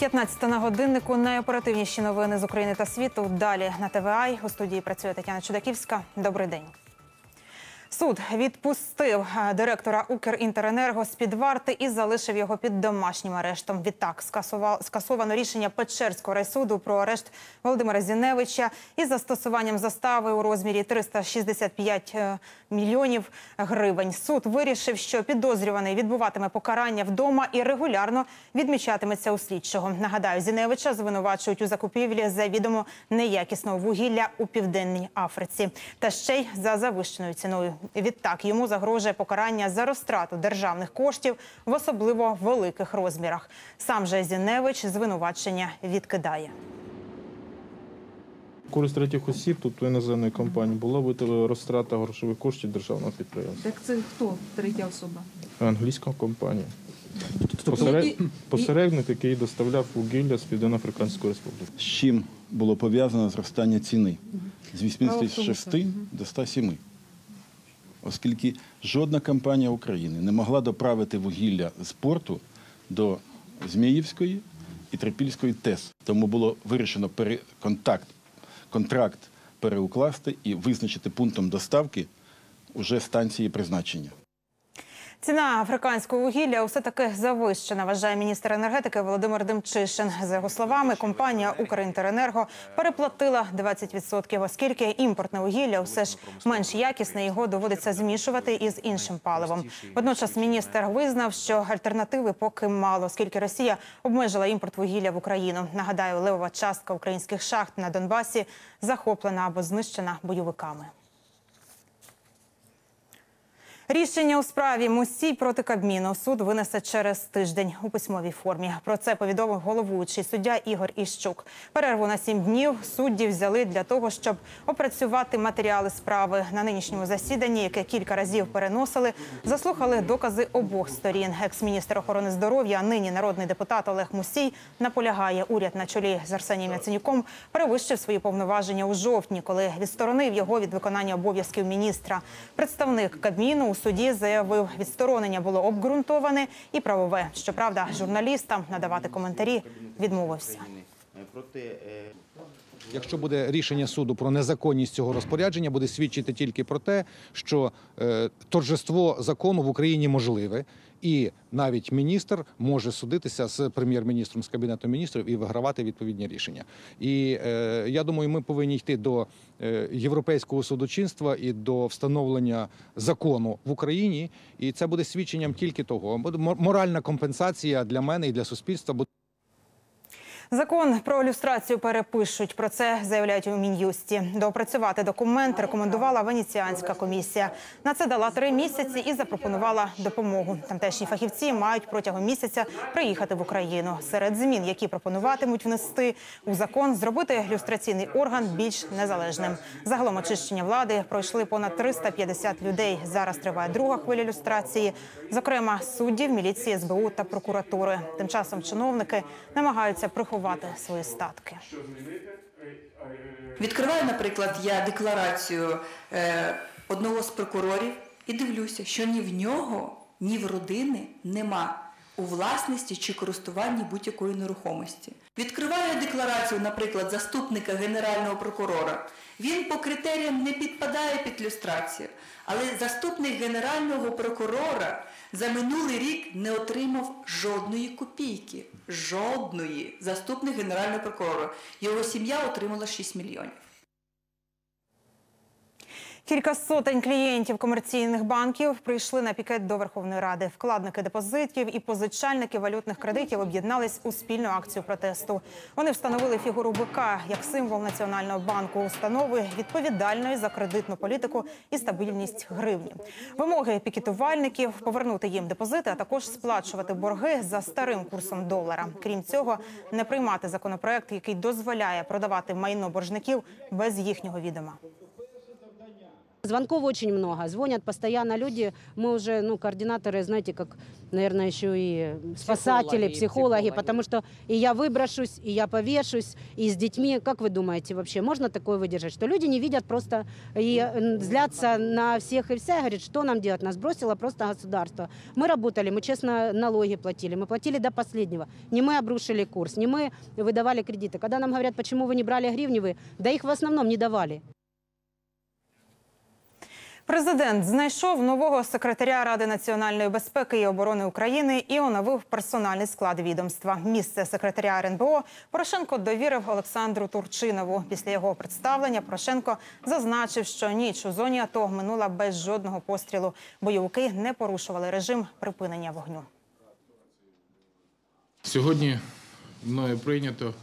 15 на годиннику найоперативніші новини з України та світу. Далі на ТВА. У студії працює Тетяна Чудаківська. Добрий день. Суд відпустив е, директора Укрінтеренерго з під варти і залишив його під домашнім арештом. Відтак скасовано рішення Печерського райсуду про арешт Володимира Зіневича із застосуванням застави у розмірі 365 е, мільйонів гривень. Суд вирішив, що підозрюваний відбуватиме покарання вдома і регулярно відмічатиметься у слідчого. Нагадаю, Зіневича звинувачують у закупівлі завідомо неякісного вугілля у південній Африці та ще й за завищеною ціною. Відтак йому загрожує покарання за розтрату державних коштів в особливо великих розмірах. Сам же Зіневич звинувачення відкидає. Користь третіх осіб, тобто іноземної компанії, була розтрата грошових коштів державного підприємства. Так це хто третя особа? Англійська компанія. Тобто Посеред... Посередник, який доставляв вугілля з Південно-Африканської Республіки. з чим було пов'язано зростання ціни з 86 Автобуса. до 107. Оскільки жодна компанія України не могла доправити вугілля з порту до Зміївської і Трипільської ТЕС. Тому було вирішено переконтакт, контракт переукласти і визначити пунктом доставки уже станції призначення. Ціна африканського вугілля усе таки завищена, вважає міністр енергетики Володимир Демчишин. За його словами, компанія Укрінтеренерго переплатила 20%, оскільки імпортне вугілля все ж менш якісне, його доводиться змішувати із іншим паливом. Водночас міністр визнав, що альтернативи поки мало, оскільки Росія обмежила імпорт вугілля в Україну. Нагадаю, левова частка українських шахт на Донбасі захоплена або знищена бойовиками. Рішення у справі Мусій проти Кабміну суд винесе через тиждень у письмовій формі. Про це повідомив головуючий суддя Ігор Іщук. Перерву на сім днів судді взяли для того, щоб опрацювати матеріали справи на нинішньому засіданні, яке кілька разів переносили. Заслухали докази обох сторін. Екс-міністр охорони здоров'я, а нині народний депутат Олег Мусій наполягає. Уряд на чолі з Арсенієм Яценюком перевищив свої повноваження у жовтні, коли відсторонив його від виконання обов'язків міністра. Представник Кабміну у суді заявив, відсторонення було обґрунтоване і правове. Щоправда, журналістам надавати коментарі відмовився. Якщо буде рішення суду про незаконність цього розпорядження, буде свідчити тільки про те, що е, торжество закону в Україні можливе, і навіть міністр може судитися з прем'єр-міністром з кабінетом міністрів і вигравати відповідні рішення. І е, я думаю, ми повинні йти до е, європейського судочинства і до встановлення закону в Україні. І це буде свідченням тільки того. Буде мор- моральна компенсація для мене і для суспільства. Закон про люстрацію перепишуть. Про це заявляють у мін'юсті. Доопрацювати документ рекомендувала венеціанська комісія. На це дала три місяці і запропонувала допомогу. Тамтешні фахівці мають протягом місяця приїхати в Україну. Серед змін, які пропонуватимуть внести у закон, зробити люстраційний орган більш незалежним. Загалом очищення влади пройшли понад 350 людей. Зараз триває друга хвиля люстрації, зокрема суддів, міліції, СБУ та прокуратури. Тим часом чиновники намагаються приховати свої статки. Відкриваю, наприклад, я декларацію е, одного з прокурорів і дивлюся, що ні в нього, ні в родини нема у власності чи користуванні будь-якої нерухомості. Відкриваю декларацію, наприклад, заступника генерального прокурора. Він по критеріям не підпадає під люстрацію, але заступник генерального прокурора за минулий рік не отримав жодної копійки. Жодної. Заступник генерального прокурора. Його сім'я отримала 6 мільйонів. Кілька сотень клієнтів комерційних банків прийшли на пікет до Верховної Ради. Вкладники депозитів і позичальники валютних кредитів об'єднались у спільну акцію протесту. Вони встановили фігуру бика як символ національного банку установи відповідальної за кредитну політику і стабільність гривні. Вимоги пікетувальників повернути їм депозити, а також сплачувати борги за старим курсом долара. Крім цього, не приймати законопроект, який дозволяє продавати майно боржників без їхнього відома. Звонков очень много. Звонят постоянно люди. Мы уже, ну, координаторы, знаете, как, наверное, еще и спасатели, Психологи, психологи, психологи. потому что и я выброшусь, и я повешусь, и с детьми. Как вы думаете вообще, можно такое выдержать? Что люди не видят просто и м, злятся на всех и вся, и говорят, что нам делать? Нас бросило просто государство. Мы работали, мы честно налоги платили, мы платили до последнего. Не мы обрушили курс, не мы выдавали кредиты. Когда нам говорят, почему вы не брали гривневые, да их в основном не давали. Президент знайшов нового секретаря Ради національної безпеки і оборони України і оновив персональний склад відомства. Місце секретаря РНБО Порошенко довірив Олександру Турчинову. Після його представлення Порошенко зазначив, що ніч у зоні АТО минула без жодного пострілу. Бойовики не порушували режим припинення вогню. Сьогодні мною прийнято,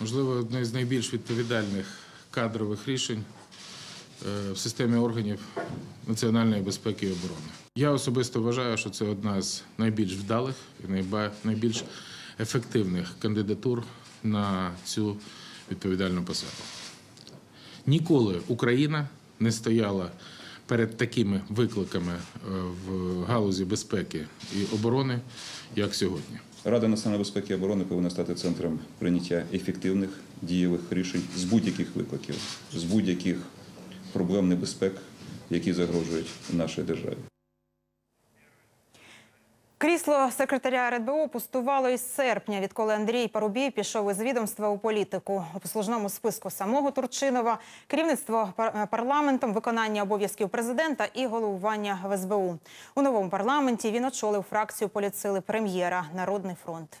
можливо, одне з найбільш відповідальних кадрових рішень в системі органів національної безпеки і оборони. Я особисто вважаю, що це одна з найбільш вдалих і найбільш ефективних кандидатур на цю відповідальну посаду. Ніколи Україна не стояла перед такими викликами е, в галузі безпеки і оборони, як сьогодні. Рада національної безпеки і оборони повинна стати центром прийняття ефективних дієвих рішень з будь-яких викликів, з будь-яких проблем небезпек, які загрожують нашій державі. Крісло секретаря РНБО пустувало із серпня, відколи Андрій Парубій пішов із відомства у політику. У послужному списку самого Турчинова, керівництво пар- парламентом, виконання обов'язків президента і головування в СБУ. У новому парламенті він очолив фракцію політсили прем'єра Народний фронт.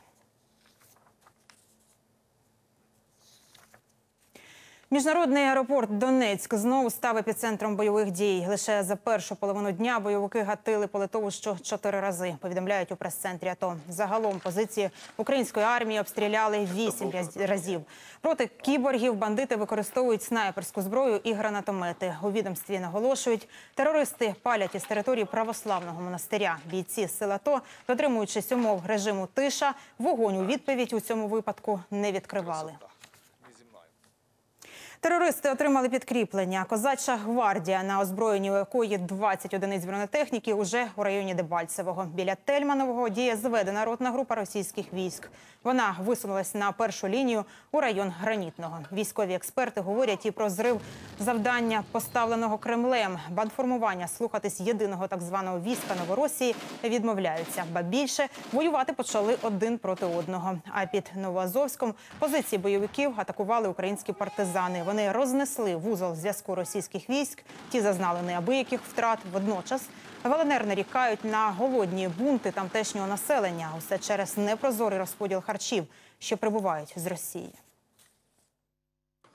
Міжнародний аеропорт Донецьк знову став епіцентром бойових дій. Лише за першу половину дня бойовики гатили по литовищу чотири рази. Повідомляють у прес-центрі АТО. Загалом позиції української армії обстріляли вісім разів. Проти кіборгів бандити використовують снайперську зброю і гранатомети. У відомстві наголошують, терористи палять із території православного монастиря. Бійці сил АТО, дотримуючись умов режиму тиша, вогонь у відповідь у цьому випадку не відкривали. Терористи отримали підкріплення. Козача гвардія, на озброєнні у якої 20 одиниць бронетехніки, уже у районі Дебальцевого. Біля Тельманового діє зведена ротна група російських військ. Вона висунулась на першу лінію у район Гранітного. Військові експерти говорять і про зрив завдання, поставленого Кремлем. Бандформування слухатись єдиного так званого війська Новоросії відмовляються. Ба більше воювати почали один проти одного. А під Новоазовськом позиції бойовиків атакували українські партизани. Вони рознесли вузол зв'язку російських військ. Ті зазнали неабияких втрат. Водночас ВЛНР нарікають на голодні бунти тамтешнього населення. Усе через непрозорий розподіл харчів, що прибувають з Росії.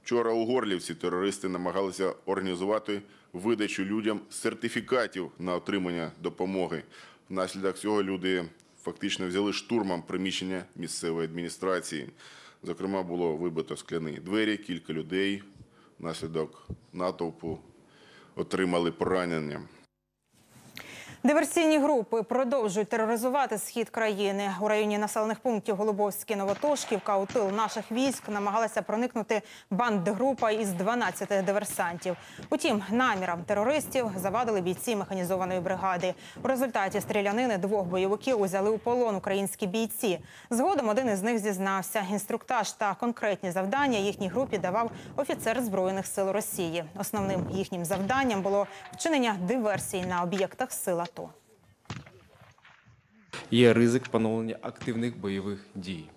Вчора у Горлівці терористи намагалися організувати видачу людям сертифікатів на отримання допомоги. Внаслідок цього люди фактично взяли штурмом приміщення місцевої адміністрації. Зокрема, було вибито скляні двері, кілька людей внаслідок натовпу отримали поранення. Диверсійні групи продовжують тероризувати схід країни. У районі населених пунктів Голубовське, Новотошківка у тил наших військ намагалася проникнути бандгрупа із 12 диверсантів. Утім, намірам терористів завадили бійці механізованої бригади. У результаті стрілянини двох бойовиків узяли у полон українські бійці. Згодом один із них зізнався. Інструктаж та конкретні завдання їхній групі давав офіцер збройних сил Росії. Основним їхнім завданням було вчинення диверсій на об'єктах сил АТО. Є ризик поновлення активних бойових дій.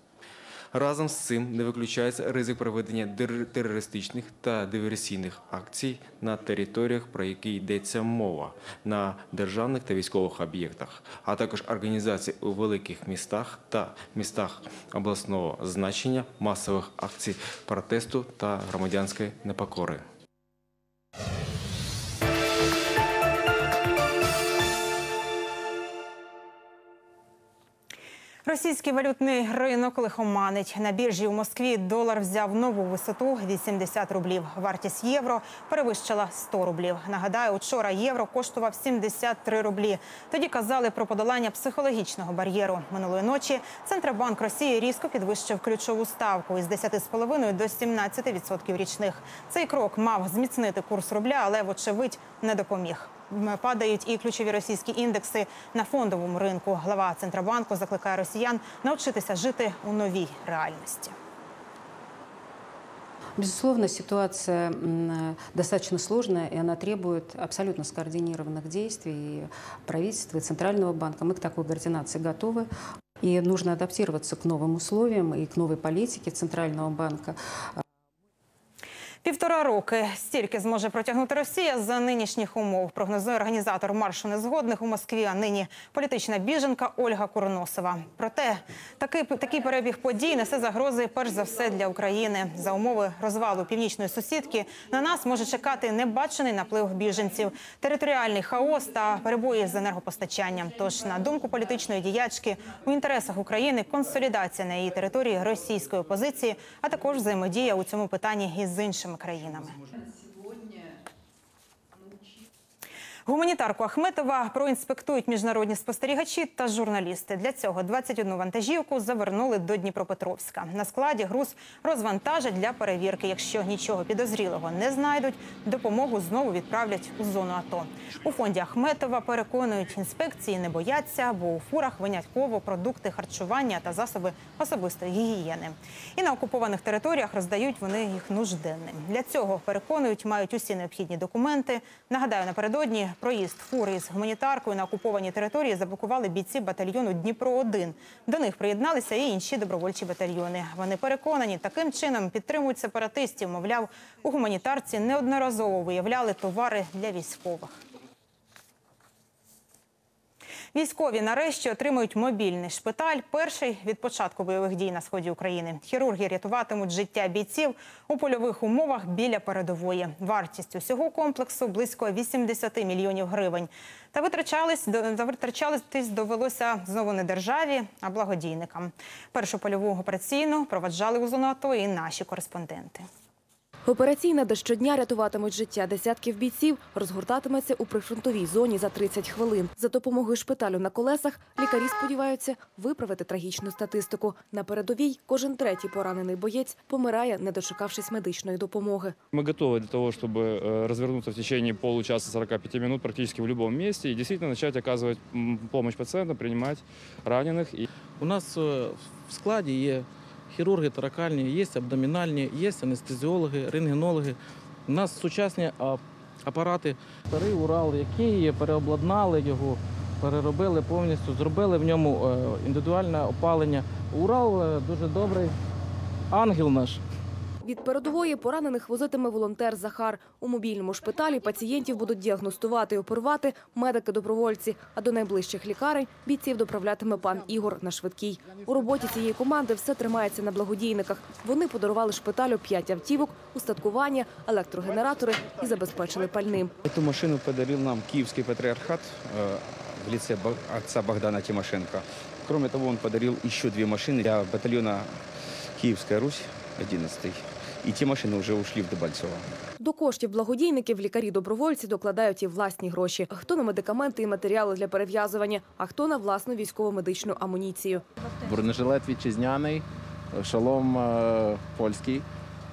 Разом з цим не виключається ризик проведення терористичних та диверсійних акцій на територіях, про які йдеться мова, на державних та військових об'єктах, а також організації у великих містах та містах обласного значення масових акцій протесту та громадянської непокори. Російський валютний ринок лихоманить. На біржі у Москві долар взяв нову висоту 80 рублів. Вартість євро перевищила 100 рублів. Нагадаю, учора євро коштував 73 рублі. Тоді казали про подолання психологічного бар'єру. Минулої ночі Центробанк Росії різко підвищив ключову ставку із 10,5 до 17% річних. Цей крок мав зміцнити курс рубля, але вочевидь не допоміг М, Падають і ключові російські індекси на фондовому ринку. Глава Центробанку закликає росіян навчитися жити у новій реальності. Безусловно, ситуация м, достаточно сложная, и она требует абсолютно скоординированных действий и правительства, и Центрального банка. Мы к такой координации готовы. И нужно адаптироваться к новым условиям и к новой политике Центрального банка. Півтора роки стільки зможе протягнути Росія за нинішніх умов. Прогнозує організатор маршу незгодних у Москві. А нині політична біженка Ольга Курносова. Проте такий такий перебіг подій несе загрози перш за все для України. За умови розвалу північної сусідки на нас може чекати небачений наплив біженців, територіальний хаос та перебої з енергопостачанням. Тож, на думку політичної діячки, у інтересах України консолідація на її території російської опозиції, а також взаємодія у цьому питанні із іншими країнами. Гуманітарку Ахметова проінспектують міжнародні спостерігачі та журналісти. Для цього 21 вантажівку завернули до Дніпропетровська. На складі груз розвантажать для перевірки. Якщо нічого підозрілого не знайдуть, допомогу знову відправлять у зону АТО. У фонді Ахметова переконують, інспекції не бояться, бо у фурах винятково продукти харчування та засоби особистої гігієни. І на окупованих територіях роздають вони їх нужденним. Для цього переконують, мають усі необхідні документи. Нагадаю, напередодні проїзд фури з гуманітаркою на окупованій території заблокували бійці батальйону Дніпро 1 До них приєдналися і інші добровольчі батальйони. Вони переконані, таким чином підтримують сепаратистів. Мовляв, у гуманітарці неодноразово виявляли товари для військових. Військові нарешті отримують мобільний шпиталь. Перший від початку бойових дій на сході України. Хірурги рятуватимуть життя бійців у польових умовах біля передової. Вартість усього комплексу близько 80 мільйонів гривень. Та витрачались витрачались довелося знову не державі, а благодійникам. Першу польову операційну проваджали у зону АТО і наші кореспонденти. Операційна, де щодня рятуватимуть життя десятків бійців, розгортатиметься у прифронтовій зоні за 30 хвилин. За допомогою шпиталю на колесах лікарі сподіваються виправити трагічну статистику. На передовій кожен третій поранений боєць помирає, не дочекавшись медичної допомоги. Мы готовы для того, чтобы э, развернуться в течение получаса 45 минут практически в любом месте и действительно начать оказывать м, помощь пациентам, принимать раненых. И У нас е, в складі є хірурги таракальні, є абдомінальні, є анестезіологи, рентгенологи. У нас сучасні апарати. Старий Урал, який переобладнали його, переробили повністю, зробили в ньому е, індивідуальне опалення. Урал е, дуже добрий ангел наш. Від передової поранених возитиме волонтер Захар. У мобільному шпиталі пацієнтів будуть діагностувати і оперувати медики-добровольці. А до найближчих лікарень бійців доправлятиме пан Ігор на швидкій. У роботі цієї команди все тримається на благодійниках. Вони подарували шпиталю п'ять автівок, устаткування, електрогенератори і забезпечили пальним. Эту машину подарил нам Киевский патриархат э, в лице Бо- отца Богдана Тимошенко. Кроме того, он подарил еще две машины для батальона Киевская Русь, 11 И те машины уже ушли в Дебальцево. До коштів благодійників лікарі-добровольці докладають і власні гроші. Хто на медикаменти і матеріали для перев'язування, а хто на власну військово-медичну амуніцію. бронежилет вітчизняний, шолом е, польський.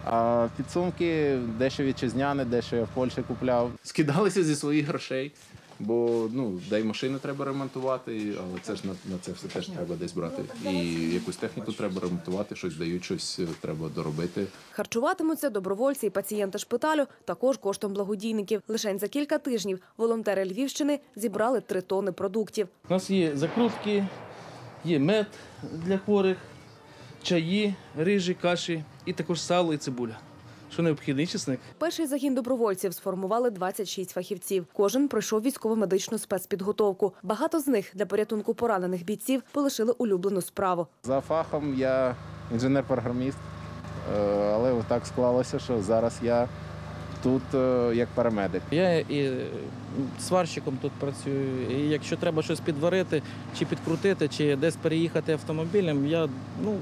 А підсумки дещо вітчизняне, дещо я в Польщі купляв. Скидалися зі своїх грошей, бо ну, дай машини треба ремонтувати, але це ж на, на це все теж треба десь брати. І якусь техніку треба ремонтувати, щось дають, щось е, треба доробити. Харчуватимуться добровольці і пацієнти шпиталю також коштом благодійників. Лишень за кілька тижнів волонтери Львівщини зібрали три тони продуктів. У нас є закрутки, є мед для хворих, чаї, рижі, каші і також сало і цибуля. Що необхідний чесник. Перший загін добровольців сформували 26 фахівців. Кожен пройшов військово-медичну спецпідготовку. Багато з них для порятунку поранених бійців полишили улюблену справу. За фахом я інженер-програміст, е, але так склалося, що зараз я тут е, як парамедик. Я і е, сварщиком тут працюю. І якщо треба щось підварити, чи підкрутити, чи десь переїхати автомобілем, я ну,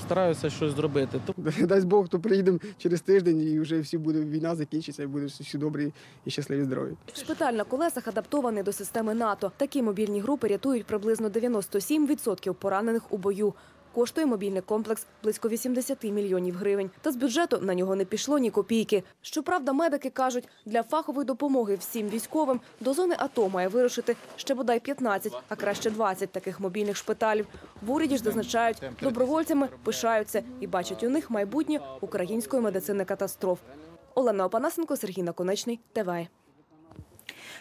стараюся щось зробити. Дасть Бог, то приїдемо через тиждень і вже всі буде війна закінчиться, і буде всі добрі і щасливі здорові. Шпиталь на колесах адаптований до системи НАТО. Такі мобільні групи рятують приблизно 97% поранених у бою. Коштує мобільний комплекс близько 80 мільйонів гривень. Та з бюджету на нього не пішло ні копійки. Щоправда, медики кажуть, для фахової допомоги всім військовим до зони АТО має вирушити ще бодай 15, а краще 20 таких мобільних шпиталів. В уряді ж зазначають, добровольцями пишаються і бачать у них майбутнє української медицини катастроф. Олена Опанасенко, Сергій Наконечний, ТВА.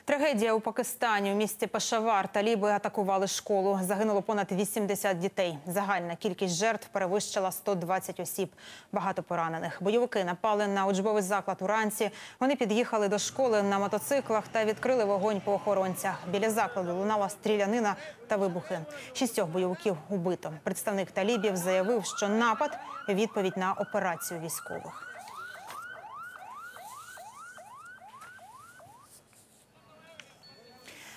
Трагедія у Пакистані у місті Пешавар. Таліби атакували школу. Загинуло понад 80 дітей. Загальна кількість жертв перевищила 120 осіб. Багато поранених. Бойовики напали на учбовий заклад уранці. Вони під'їхали до школи на мотоциклах та відкрили вогонь по охоронцях. Біля закладу лунала стрілянина та вибухи. Шістьох бойовиків убито. Представник талібів заявив, що напад відповідь на операцію військових.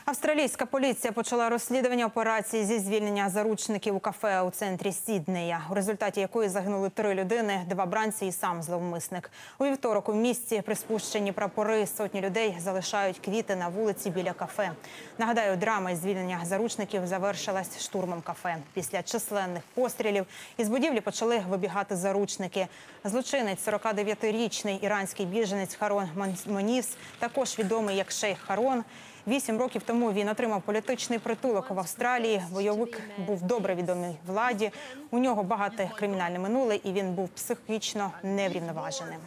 Австралійська поліція почала розслідування операції зі звільнення заручників у кафе у центрі Сіднея, у результаті якої загинули три людини, два бранці і сам зловмисник. У вівторок у місті при спущенні прапори сотні людей залишають квіти на вулиці біля кафе. Нагадаю, драма із звільнення заручників завершилась штурмом кафе. Після численних пострілів із будівлі почали вибігати заручники. Злочинець, 49-річний іранський біженець Харон Моніс, також відомий як Шейх Харон. Вісім років тому він отримав політичний притулок в Австралії. Бойовик був добре відомий владі. У нього багато кримінальне минуле, і він був психічно неврівноваженим.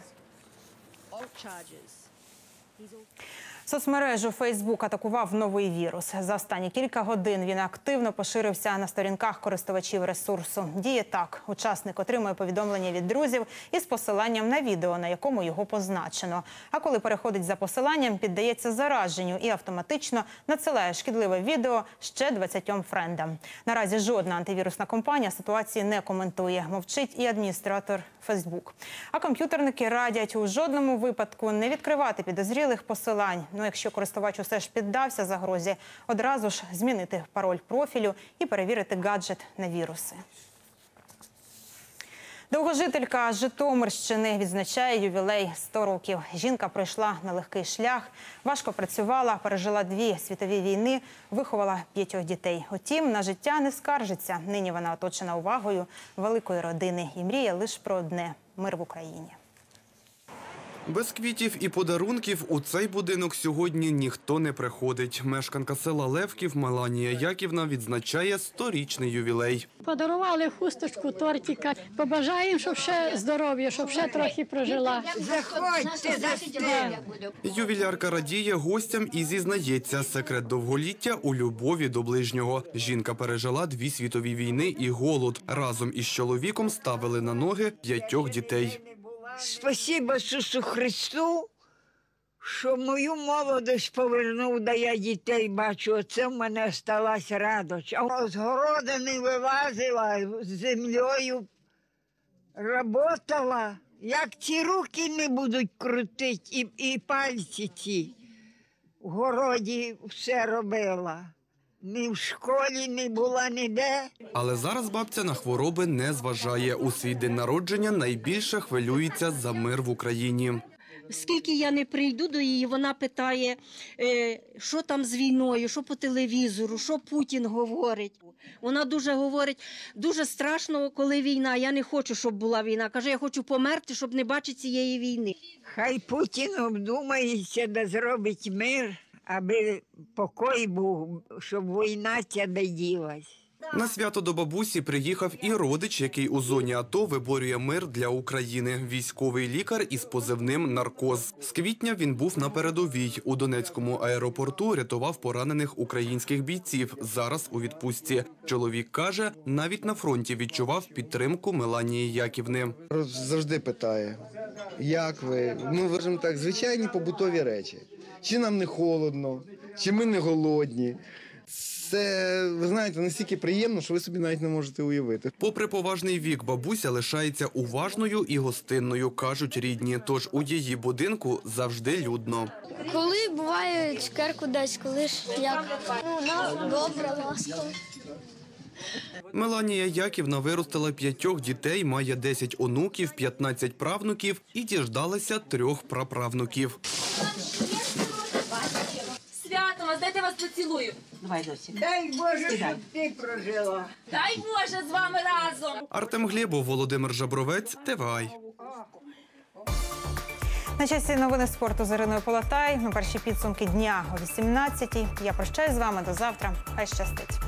Соцмережу Фейсбук атакував новий вірус. За останні кілька годин він активно поширився на сторінках користувачів ресурсу. Діє так: учасник отримує повідомлення від друзів із посиланням на відео, на якому його позначено. А коли переходить за посиланням, піддається зараженню і автоматично надсилає шкідливе відео ще 20 френдам. Наразі жодна антивірусна компанія ситуації не коментує. Мовчить і адміністратор Фейсбук. А комп'ютерники радять у жодному випадку не відкривати підозрілих посилань. Ну, якщо користувач усе ж піддався загрозі, одразу ж змінити пароль профілю і перевірити гаджет на віруси. Довгожителька Житомирщини відзначає ювілей 100 років. Жінка пройшла нелегкий шлях, важко працювала, пережила дві світові війни, виховала п'ятьох дітей. Утім, на життя не скаржиться. Нині вона оточена увагою великої родини і мріє лише про одне мир в Україні. Без квітів і подарунків у цей будинок сьогодні ніхто не приходить. Мешканка села Левків Меланія Яківна відзначає сторічний ювілей. Подарували хусточку, тортика. Побажаємо, щоб ще здоров'я, щоб ще трохи прожила. Заходьте, застеля. Ювілярка радіє гостям і зізнається, секрет довголіття у любові до ближнього. Жінка пережила дві світові війни і голод. Разом із чоловіком ставили на ноги п'ятьох дітей. Спасибо Ісусу Христу, що мою молодость повернув, да я дітей бачу. Оце в мене сталася радость. А з города не вилазила, з землею работала. Як ці руки не будуть крутити, і, і пальці ці. В городі все робила. Ні в школі не була ніде. Але зараз бабця на хвороби не зважає. У свій день народження найбільше хвилюється за мир в Україні. Скільки я не прийду до її, вона питає, е, що там з війною, що по телевізору, що Путін говорить. Вона дуже говорить, дуже страшно, коли війна. Я не хочу, щоб була війна. Каже, я хочу померти, щоб не бачити цієї війни. Хай Путін обдумається да зробить мир, аби покой був, щоб війна ця не ділась. На свято до бабусі приїхав і родич, який у зоні АТО виборює мир для України. Військовий лікар із позивним наркоз. З квітня він був на передовій у Донецькому аеропорту. Рятував поранених українських бійців. Зараз у відпустці. Чоловік каже, навіть на фронті відчував підтримку Меланії Яківни. завжди питає, як ви? Ну, вважаємо так, звичайні побутові речі. Чи нам не холодно, чи ми не голодні. Це, ви знаєте, настільки приємно, що ви собі навіть не можете уявити. Попри поважний вік, бабуся лишається уважною і гостинною, кажуть рідні. Тож у її будинку завжди людно. Коли буває цукерку десь, коли ж як ну, на- добре, ласково. Меланія Яківна виростила п'ятьох дітей, має 10 онуків, 15 правнуків і діждалася трьох праправнуків. Поцілую. Давай, досі. Дай Боже, щоб ти прожила. Дай Боже з вами разом. Артем Глєбов, Володимир Жабровець, Тевай. На часі новини спорту з Іриною Полотай. На перші підсумки дня о 18-й. Я прощаюсь з вами до завтра. Хай щастить.